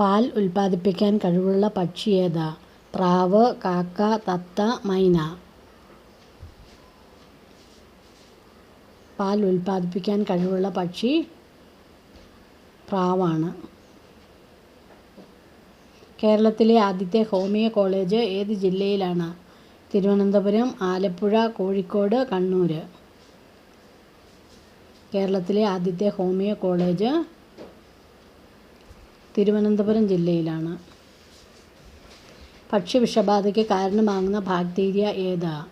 പാൽ ഉൽപ്പാദിപ്പിക്കാൻ കഴിവുള്ള പക്ഷി ഏതാ? പ്രാവ് കാക്ക തത്ത മൈന. പാൽ ഉൽപ്പാദിപ്പിക്കാൻ കഴിവുള്ള പക്ഷി പ്രാവാണ്. കേരളത്തിലെ ആദ്യത്തെ ഹോമിയോ കോളേജ് ഏത് ജില്ലയിലാണ്? തിരുവനന്തപുരം ആലപ്പുഴ കോഴിക്കോട് കണ്ണൂർ കേരളത്തിലെ ആദ്യത്തെ ഹോമിയോ കോളേജ് തിരുവനന്തപുരം ജില്ലയിലാണ്. പക്ഷി വിഷബാധയ്ക്ക് കാരണമാകുന്ന ബാക്ടീരിയ ഏതാ?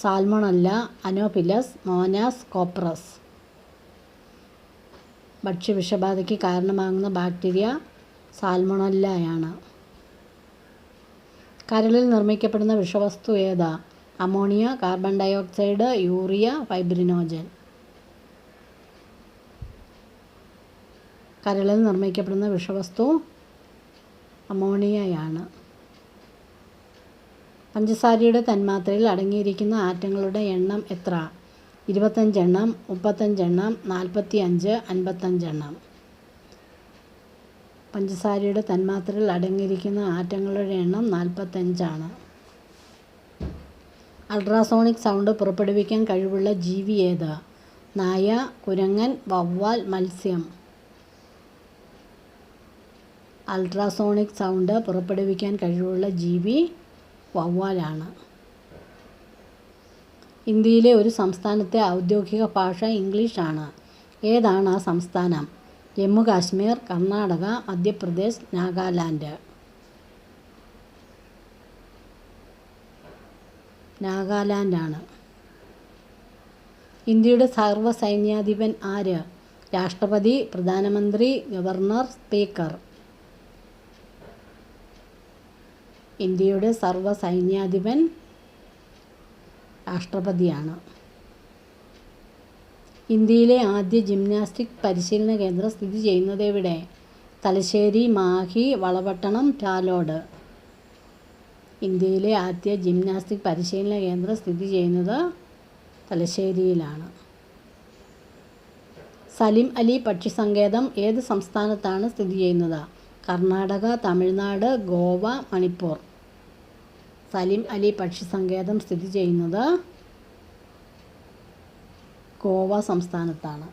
സാൽമോണല്ല അനോപിലസ് മോനാസ് കോപ്രസ്. ഭക്ഷ്യ വിഷബാധയ്ക്ക് കാരണമാകുന്ന ബാക്ടീരിയ സാൽമണല്ലയാണ്. കരളിൽ നിർമ്മിക്കപ്പെടുന്ന വിഷവസ്തു ഏതാ? Ammonia carbon dioxide urea fibrinogen. കരളിൽ നിർമ്മിക്കപ്പെടുന്ന വിഷവസ്തു അമോണിയയാണ്. പഞ്ചസാരയുടെ തന്മാത്രയിൽ അടങ്ങിയിരിക്കുന്ന ആറ്റങ്ങളുടെ എണ്ണം എത്ര? ഇരുപത്തഞ്ചെണ്ണം മുപ്പത്തഞ്ചെണ്ണം നാൽപ്പത്തി അഞ്ച് അൻപത്തഞ്ചെണ്ണം. പഞ്ചസാരയുടെ തന്മാത്രയിൽ അടങ്ങിയിരിക്കുന്ന ആറ്റങ്ങളുടെ എണ്ണം നാൽപ്പത്തഞ്ചാണ്. അൾട്രാസോണിക് സൗണ്ട് പുറപ്പെടുവിക്കാൻ കഴിവുള്ള ജീവി ഏത്? നായ കുരങ്ങൻ വവ്വാൽ മത്സ്യം. അൾട്രാസോണിക് സൗണ്ട് പുറപ്പെടുവിക്കാൻ കഴിവുള്ള ജീവി വവ്വാലാണ്. ഇന്ത്യയിലെ ഒരു സംസ്ഥാനത്തെ ഔദ്യോഗിക ഭാഷ ഇംഗ്ലീഷാണ്. ഏതാണ് ആ സംസ്ഥാനം? ജമ്മു കാശ്മീർ കർണാടക മധ്യപ്രദേശ് നാഗാലാൻഡ്. നാഗാലാൻഡാണ്. ഇന്ത്യയുടെ സർവസൈന്യാധിപൻ ആര്? രാഷ്ട്രപതി പ്രധാനമന്ത്രി ഗവർണർ സ്പീക്കർ. ഇന്ത്യയുടെ സർവസൈന്യാധിപൻ രാഷ്ട്രപതിയാണ്. ഇന്ത്യയിലെ ആദ്യ ജിംനാസ്റ്റിക് പരിശീലന കേന്ദ്രം സ്ഥിതി ചെയ്യുന്നത് എവിടെ? തലശ്ശേരി മാഹി വളപട്ടണം ടാലോഡ് ഇന്ത്യയിലെ ആദ്യ ജിംനാസ്റ്റിക് പരിശീലന കേന്ദ്രം സ്ഥിതി ചെയ്യുന്നത് തലശ്ശേരിയിലാണ്. സലിം അലി പക്ഷി സങ്കേതം ഏത് സംസ്ഥാനത്താണ് സ്ഥിതി ചെയ്യുന്നത്? കർണാടക തമിഴ്നാട് ഗോവ മണിപ്പൂർ. സലിം അലി പക്ഷി സങ്കേതം സ്ഥിതി ചെയ്യുന്നത് ഗോവ സംസ്ഥാനത്താണ്.